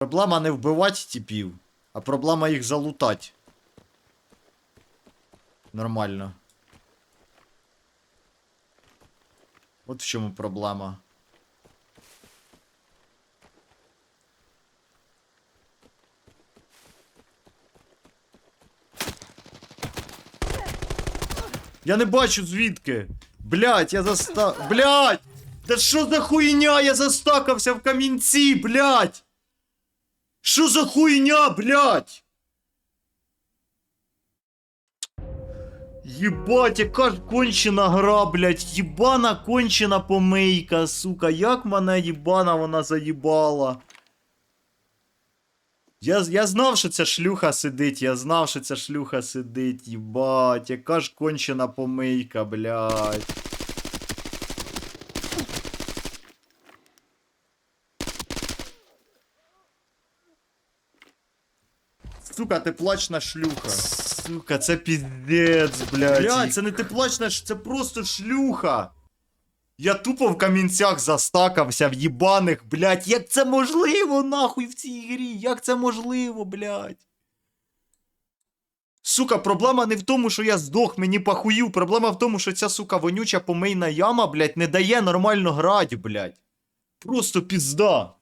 Проблема не вбивати типів, а проблема їх залутати. Нормально. От в чому проблема. Я не бачу звідки. Блять, я заста... Блять! Да що за хуйня? Я застакався в камінці, блять! Що за хуйня, блять? Єбать, яка кончена гра, блять, єбана кончена помийка, сука, як мене єбана вона заїбала. Я, я знав, що ця шлюха сидить, я знав, що ця шлюха сидить, їбать, яка ж кончена помийка, блядь. Сука, ти плачна шлюха. Сука, це піздець, блядь. Блядь, це не ти плачна, це просто шлюха. Я тупо в камінцях застакався в їбаних, блядь. Як це можливо, нахуй, в цій грі? Як це можливо, блядь? Сука, проблема не в тому, що я здох, мені похуїв. Проблема в тому, що ця сука вонюча помийна яма, блядь, не дає нормально грати, блядь. Просто пізда.